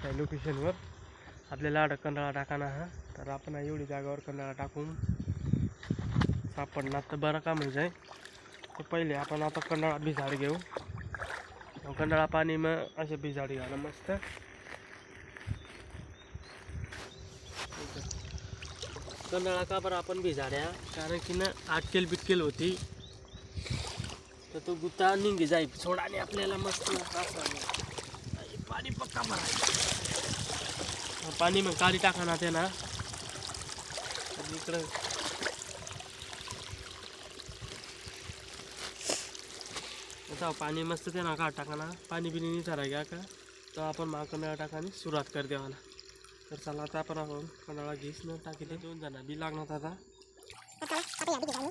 अशा लोकेशनवर आपल्याला आड कंडाळा टाकाना हा. तर आपण एवढी जागावर कंडाळा टाकून सापडणार. तर बरं का म्हणजे? तर पहिले आपण आता कंडाळा भिजाड घेऊ. मग कंडाळा पाणी मग असे भिजाड घ्या मस्त. कंडाळा का बरं आपण भिजाड्या? कारण की ना आटकेल बिटकेल होती. तर तो गुत्ता निघे जाईल. सोडाने आपल्याला मस्त असा पाणी पक्का भरायचं पाणी मग काळी टाका ना ते ना. इकडं. पाणी मस्त ते ना का टाका ना पाणी बिनी नाही चारा घ्या का? तर आपण मा कंडाळा टाकाने सुरुवात कर देवाला. तर चला आता आपण आपण कंडाळा घेस ना टाकी ते दोन जण बी लागणार आता तर चला मित्रांनो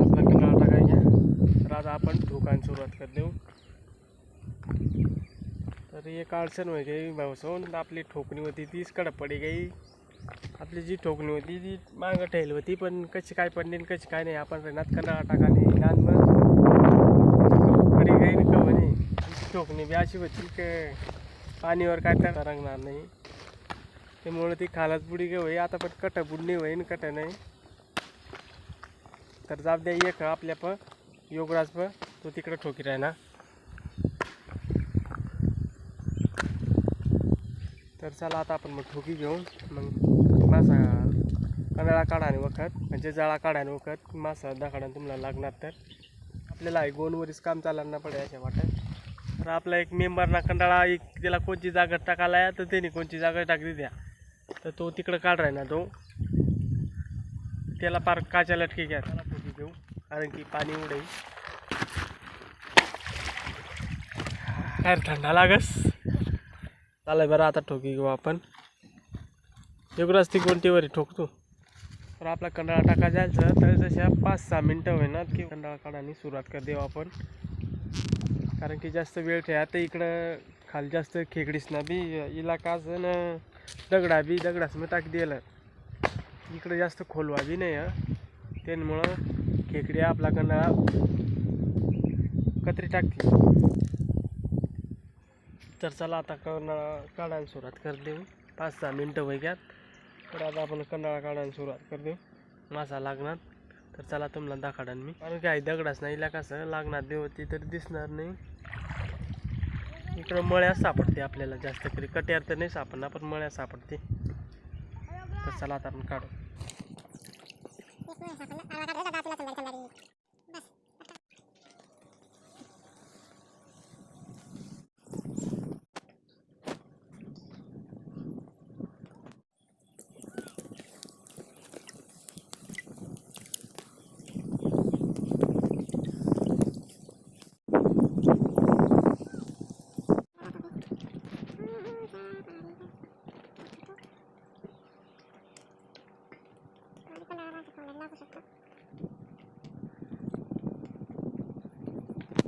आपला कंडाळा टाकायच्या तर आता आपण ठोकान देऊ तर एक अडचण होई गई भाऊसोन आपली ठोकणी होती तीच कडक पडी गई. आपली जी ठोकणी होती ती मागं ठेल होती पण कशी काय पडली आणि कशी काय नाही आपण रेनात कंडाळा टाकाने लहान मग पडी गई ना का म्हणे ठोकणी बी अशी होती की पाणीवर काय तर रंगणार नाही. त्यामुळे ती खालाच बुडी गे होई आता पण कट बुडणी होईन कट नाही. तर जाब द्या एक आपल्या प योगराज प. तो तिकडं ठोकी राही ना. तर चला आता आपण मग ठोकी घेऊन मग मासा कनळा काढा आणि वखत. म्हणजे जाळा काढा आणि वखत. मासा दाखडा तुम्हाला लागणार तर. आपल्याला गोनवरीच काम चालणार पडेल पडे अशा वाटत. तर आपला एक मेंबरना कंटाळा एक त्याला कोणची जागा टाकायला आहे तर त्याने कोणची जागा टाकली द्या. तर तो तिकडं काढ राही ना तो. त्याला पार काच्या लटके घ्या. त्याला फोटो घेऊ. कारण की पाणी उडेल. काय थंडा लागस. चालाय बरं आता ठोकी घेऊ आपण. एवढंच ती कोणतीवर ठोकतो. तर आपला कंडाळा टाका जायचं तर जशा पाच सहा मिनटं होईनात की कंडाळा काढाने सुरुवात कर देऊ आपण. कारण की जास्त वेळ ठेवा. तर इकडं खाली जास्त खेकडीस ना बी इलाका असं ना दगडा बी दगडाच मी टाक दिलं. इकडं जास्त खोलवा बी नाही हं. त्यामुळं खेकडी आपला कंडाळा कत्री टाकते तर चला आता कंडाळा काढायला सुरुवात कर देऊ पाच सहा मिनटं वैग्यात तर आता आपण कंडाळा काढायला सुरुवात कर देऊ मासा लागणार. तर चला तुम्हाला दाखवणार मी. कारण काय दगडाच नाही इला कसं? लागणार देव ती तर दिसणार नाही. इकडं मळ्या सापडते आपल्याला जास्त करी. कट्यार तर नाही सापडणार पण मळ्या सापडते. तर चला आता आपण काढू.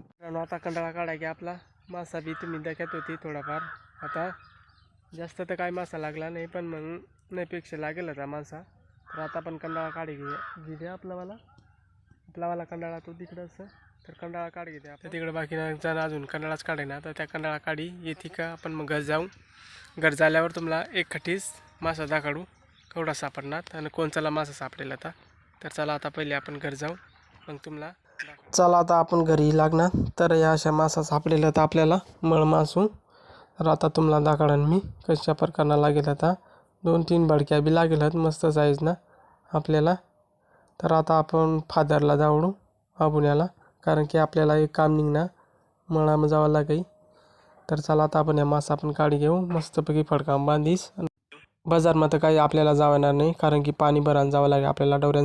मित्रांनो आता कंटाळा काढा की आपला मासा बी तुम्ही देखत होती थोडाफार. आता जास्त तर काय मासा लागला नाही पण मग नाहीपेक्षा लागेल आता मासा. तर आता आपण कंडाळा काढी घेऊया. घेऊया आपलावाला आपलावाला कंडाळा तो तिकडं असं. तर कंडाळा काढ घेते आपण. तिकडे बाकी जण अजून कंडाळाच काढे ना. तर त्या कंडाळा काढी येते का? आपण मग घर जाऊ. घर झाल्यावर तुम्हाला एक खटीस मासा दाखाडू. केवढा सापडणार आणि कोणचाला मासा सापडेल आता. तर चला आता पहिले आपण घर जाऊ. मग तुम्हाला चला आता आपण घरी लागणार. तर या अशा मासा सापडेल तर आपल्याला मळ मासू तर आता तुम्हाला दाखवणार मी कशा प्रकारनं लागेल आता. दोन तीन भडक्या बी लागेल आहेत मस्त साईज ना आपल्याला. तर आता आपण फादरला जावडू आबुण्याला कारण की आपल्याला एक काम निघणार मळामध्ये जावं लागेल. तर चला आता आपण या मासा आपण काढी घेऊ. मस्तपैकी फडकाम बांधीस. बाजारमध्ये काही आपल्याला जावणार नाही कारण की पाणी भरायला जावं लागेल आपल्याला डवऱ्यांसाठी